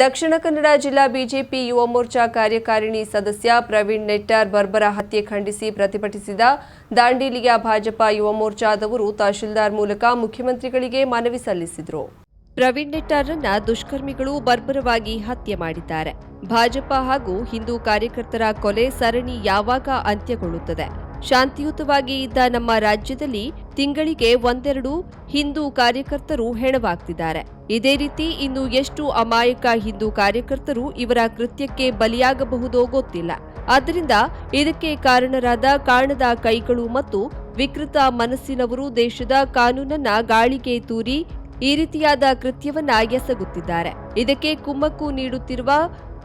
ದಕ್ಷಿಣ ಕನ್ನಡ ಜಿಲ್ಲಾ ಬಿಜೆಪಿ ಯುವ ಮೋರ್ಚಾ ಕಾರ್ಯಕಾರಿಣಿ ಸದಸ್ಯ ಪ್ರವೀಣ್ ನೆಟ್ಟಾರ್ ಬರ್ಬರ ಹತ್ಯೆ ಖಂಡಿಸಿ ಪ್ರತಿಭಟಿಸಿದ ದಾಂಡೇಲಿಯ ಭಾಜಪ ಯುವ ಮೋರ್ಚಾದವರು ತಹಶೀಲ್ದಾರ್ ಮೂಲಕ ಮುಖ್ಯಮಂತ್ರಿಗಳಿಗೆ ಮನವಿ ಸಲ್ಲಿಸಿದರು. ಪ್ರವೀಣ್ ನೆಟ್ಟಾರ್ರನ್ನ ದುಷ್ಕರ್ಮಿಗಳು ಬರ್ಬರವಾಗಿ ಹತ್ಯೆ ಮಾಡಿದ್ದಾರೆ. ಭಾಜಪ ಹಾಗೂ ಹಿಂದೂ ಕಾರ್ಯಕರ್ತರ ಕೊಲೆ ಸರಣಿ ಯಾವಾಗ ಅಂತ್ಯಗೊಳ್ಳುತ್ತದೆ? ಶಾಂತಿಯುತವಾಗಿ ಇದ್ದ ನಮ್ಮ ರಾಜ್ಯದಲ್ಲಿ ತಿಂಗಳಿಗೆ ಒಂದೆರಡು ಹಿಂದೂ ಕಾರ್ಯಕರ್ತರು ಹೆಣವಾಗ್ತಿದ್ದಾರೆ. ಇದೇ ರೀತಿ ಇನ್ನು ಎಷ್ಟು ಅಮಾಯಕ ಹಿಂದೂ ಕಾರ್ಯಕರ್ತರು ಇವರ ಕೃತ್ಯಕ್ಕೆ ಬಲಿಯಾಗಬಹುದೋ ಗೊತ್ತಿಲ್ಲ. ಆದ್ದರಿಂದ ಇದಕ್ಕೆ ಕಾರಣರಾದ ಕಾಣದ ಕೈಗಳು ಮತ್ತು ವಿಕೃತ ಮನಸ್ಸಿನವರು ದೇಶದ ಕಾನೂನನ್ನ ಗಾಳಿಗೆ ತೂರಿ ಈ ರೀತಿಯಾದ ಕೃತ್ಯವನ್ನ ಎಸಗುತ್ತಿದ್ದಾರೆ. ಇದಕ್ಕೆ ಕುಮ್ಮಕ್ಕು ನೀಡುತ್ತಿರುವ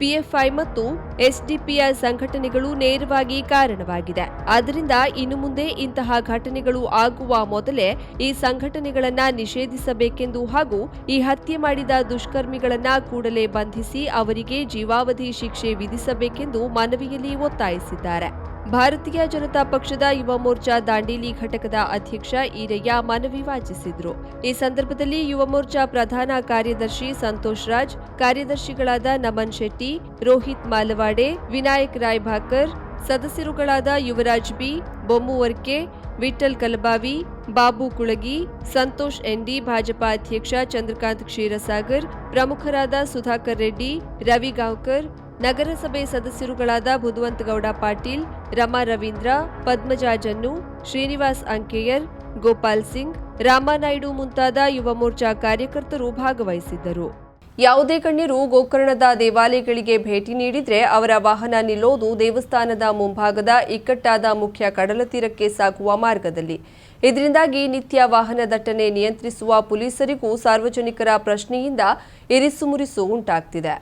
ಪಿಎಫ್ಐ ಮತ್ತು ಎಸ್ಡಿಪಿಐ ಸಂಘಟನೆಗಳು ನೇರವಾಗಿ ಕಾರಣವಾಗಿದೆ. ಆದ್ದರಿಂದ ಇನ್ನು ಮುಂದೆ ಇಂತಹ ಘಟನೆಗಳು ಆಗುವ ಮೊದಲೇ ಈ ಸಂಘಟನೆಗಳನ್ನು ನಿಷೇಧಿಸಬೇಕೆಂದು ಹಾಗೂ ಈ ಹತ್ಯೆ ಮಾಡಿದ ದುಷ್ಕರ್ಮಿಗಳನ್ನು ಕೂಡಲೇ ಬಂಧಿಸಿ ಅವರಿಗೆ ಜೀವಾವಧಿ ಶಿಕ್ಷೆ ವಿಧಿಸಬೇಕೆಂದು ಮನವಿಯಲ್ಲಿ ಒತ್ತಾಯಿಸಿದ್ದಾರೆ. ಭಾರತೀಯ ಜನತಾ ಪಕ್ಷದ ಯುವ ಮೋರ್ಚಾ ದಾಂಡೇಲಿ ಘಟಕದ ಅಧ್ಯಕ್ಷ ಈರಯ್ಯ ಮನವಿ ವಾಚಿಸಿದ್ರು. ಈ ಸಂದರ್ಭದಲ್ಲಿ ಯುವ ಮೋರ್ಚಾ ಪ್ರಧಾನ ಕಾರ್ಯದರ್ಶಿ ಸಂತೋಷ್ ರಾಜ್, ಕಾರ್ಯದರ್ಶಿಗಳಾದ ನಮನ್ ಶೆಟ್ಟಿ, ರೋಹಿತ್ ಮಾಲವಾಡೆ, ವಿನಾಯಕ್ ರಾಯ್ ಭಾಕರ್ ಸದಸ್ಯರುಗಳಾದ ಯುವರಾಜ್ ಬಿ ಬೊಮ್ಮುವರ್ಕೆ ವಿಠಲ್ ಕಲಬಾವಿ, ಬಾಬು ಕುಳಗಿ, ಸಂತೋಷ್ ಎನ್ಡಿ, ಭಾಜಪಾ ಅಧ್ಯಕ್ಷ ಚಂದ್ರಕಾಂತ್ ಕ್ಷೀರಸಾಗರ್, ಪ್ರಮುಖರಾದ ಸುಧಾಕರ್ ರೆಡ್ಡಿ, ರವಿ ಗಾಂವ್ಕರ್ ನಗರಸಭೆ ಸದಸ್ಯರುಗಳಾದ ಬುಧವಂತಗೌಡ ಪಾಟೀಲ್, ರಮಾ ರವೀಂದ್ರ ಪದ್ಮಜಾ ಜನ್ನು ಶ್ರೀನಿವಾಸ್ ಅಂಕೇಯರ್, ಗೋಪಾಲ್ ಸಿಂಗ್ ರಾಮನಾಯ್ಡು ಮುಂತಾದ ಯುವ ಮೋರ್ಚಾ ಕಾರ್ಯಕರ್ತರು ಭಾಗವಹಿಸಿದ್ದರು. ಯಾವುದೇ ಗಣ್ಯರು ಗೋಕರ್ಣದ ದೇವಾಲಯಗಳಿಗೆ ಭೇಟಿ ನೀಡಿದರೆ ಅವರ ವಾಹನ ನಿಲ್ಲೋದು ದೇವಸ್ಥಾನದ ಮುಂಭಾಗದ ಇಕ್ಕಟ್ಟಾದ ಮುಖ್ಯ ಕಡಲ ತೀರಕ್ಕೆ ಸಾಗುವ ಮಾರ್ಗದಲ್ಲಿ. ಇದರಿಂದಾಗಿ ನಿತ್ಯ ವಾಹನ ದಟ್ಟಣೆ ನಿಯಂತ್ರಿಸುವ ಪೊಲೀಸರಿಗೂ ಸಾರ್ವಜನಿಕರ ಪ್ರಶ್ನೆಯಿಂದ ಇರಿಸುಮುರಿಸು ಉಂಟಾಗ್ತಿದೆ.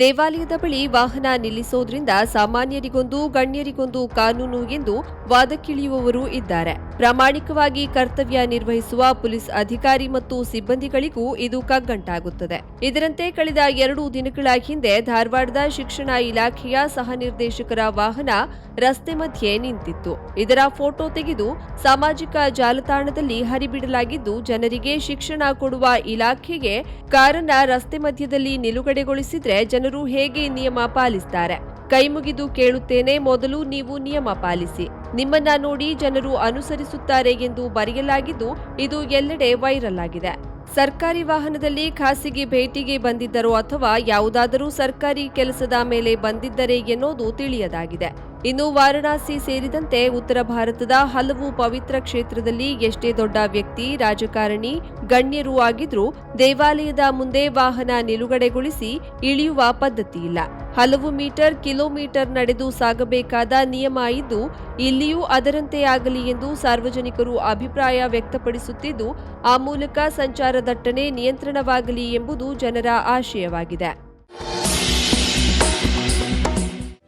ದೇವಾಲಯದ ಬಳಿ ವಾಹನ ನಿಲ್ಲಿಸೋದ್ರಿಂದ ಸಾಮಾನ್ಯರಿಗೊಂದು, ಗಣ್ಯರಿಗೊಂದು ಕಾನೂನು ಎಂದು ವಾದಕ್ಕಿಳಿಯುವವರು ಇದ್ದಾರೆ. ಪ್ರಾಮಾಣಿಕವಾಗಿ ಕರ್ತವ್ಯ ನಿರ್ವಹಿಸುವ ಪೊಲೀಸ್ ಅಧಿಕಾರಿ ಮತ್ತು ಸಿಬ್ಬಂದಿಗಳಿಗೂ ಇದು ಕಗ್ಗಂಟಾಗುತ್ತದೆ. ಇದರಂತೆ ಕಳೆದ ಎರಡು ದಿನಗಳ ಹಿಂದೆ ಧಾರವಾಡದ ಶಿಕ್ಷಣ ಇಲಾಖೆಯ ಸಹ ನಿರ್ದೇಶಕರ ವಾಹನ ರಸ್ತೆ ಮಧ್ಯೆ ನಿಂತಿತ್ತು. ಇದರ ಫೋಟೋ ತೆಗೆದು ಸಾಮಾಜಿಕ ಜಾಲತಾಣದಲ್ಲಿ ಹರಿಬಿಡಲಾಗಿದ್ದು, ಜನರಿಗೆ ಶಿಕ್ಷಣ ಕೊಡುವ ಇಲಾಖೆಗೆ ಕಾರನ್ನ ರಸ್ತೆ ಮಧ್ಯದಲ್ಲಿ ನಿಲುಗಡೆಗೊಳಿಸಿದ್ರೆ ಜನರು ಹೇಗೆ ನಿಯಮ ಪಾಲಿಸ್ತಾರೆ? ಕೈಮುಗಿದು ಕೇಳುತ್ತೇನೆ, ಮೊದಲು ನೀವು ನಿಯಮ ಪಾಲಿಸಿ. ನಿಮ್ಮನ್ನ ನೋಡಿ ಜನರು ಅನುಸರಿಸುತ್ತಾರೆ ಎಂದು ಬರೆಯಲಾಗಿದ್ದು, ಇದು ಎಲ್ಲೆಡೆ ವೈರಲ್ ಆಗಿದೆ. ಸರ್ಕಾರಿ ವಾಹನದಲ್ಲಿ ಖಾಸಗಿ ಭೇಟಿಗೆ ಬಂದಿದ್ದರೋ ಅಥವಾ ಯಾವುದಾದರೂ ಸರ್ಕಾರಿ ಕೆಲಸದ ಮೇಲೆ ಬಂದಿದ್ದರೆ ಎನ್ನುವುದು ತಿಳಿಯದಾಗಿದೆ. ಇನ್ನು ವಾರಣಾಸಿ ಸೇರಿದಂತೆ ಉತ್ತರ ಭಾರತದ ಹಲವು ಪವಿತ್ರ ಕ್ಷೇತ್ರದಲ್ಲಿ ಎಷ್ಟೇ ದೊಡ್ಡ ವ್ಯಕ್ತಿ, ರಾಜಕಾರಣಿ, ಗಣ್ಯರು ಆಗಿದ್ರೂ ದೇವಾಲಯದ ಮುಂದೆ ವಾಹನ ನಿಲುಗಡೆಗೊಳಿಸಿ ಇಳಿಯುವ ಪದ್ಧತಿ ಇಲ್ಲ ಹಲವು ಮೀಟರ್, ಕಿಲೋಮೀಟರ್ ನಡೆದು ಸಾಗಬೇಕಾದ ನಿಯಮ ಇದ್ದು, ಇಲ್ಲಿಯೂ ಅದರಂತೆ ಆಗಲಿ ಎಂದು ಸಾರ್ವಜನಿಕರು ಅಭಿಪ್ರಾಯ ವ್ಯಕ್ತಪಡಿಸುತ್ತಿದ್ದು, ಆ ಮೂಲಕ ಸಂಚಾರ ದಟ್ಟಣೆ ನಿಯಂತ್ರಣವಾಗಲಿ ಎಂಬುದು ಜನರ ಆಶಯವಾಗಿದೆ.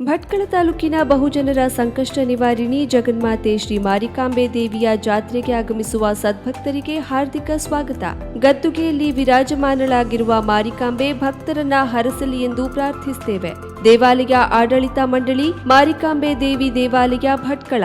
ಭಟ್ಕಳ ತಾಲೂಕಿನ ಬಹುಜನರ ಸಂಕಷ್ಟ ನಿವಾರಿಣಿ ಜಗನ್ಮಾತೆ ಶ್ರೀ ಮಾರಿಕಾಂಬೆ ದೇವಿಯ ಜಾತ್ರೆಗೆ ಆಗಮಿಸುವ ಸದ್ಭಕ್ತರಿಗೆ ಹಾರ್ದಿಕ ಸ್ವಾಗತ. ಗದ್ದುಗೆಯಲ್ಲಿ ವಿರಾಜಮಾನಳಾಗಿರುವ ಮಾರಿಕಾಂಬೆ ಭಕ್ತರನ್ನ ಹರಸಲಿ ಎಂದು ಪ್ರಾರ್ಥಿಸುತ್ತೇವೆ ದೇವಾಲಯ ಆಡಳಿತ ಮಂಡಳಿ, ಮಾರಿಕಾಂಬೆ ದೇವಿ ದೇವಾಲಯ Bhatkal.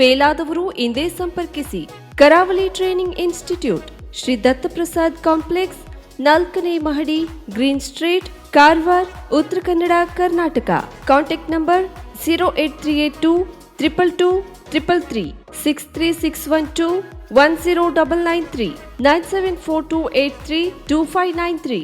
ಫೇಲ್ ಆದವರು ಇಂದೇ ಸಂಪರ್ಕಿಸಿ Karavali training institute Shri Dattaprasad complex, ನಾಲ್ಕನೇ ಮಹಡಿ, green street, Karwar, Uttara Kannada, Karnataka. Contact number zero eight three eight two triple two triple three six three six one two one zero double nine three nine seven four two eight three two five nine three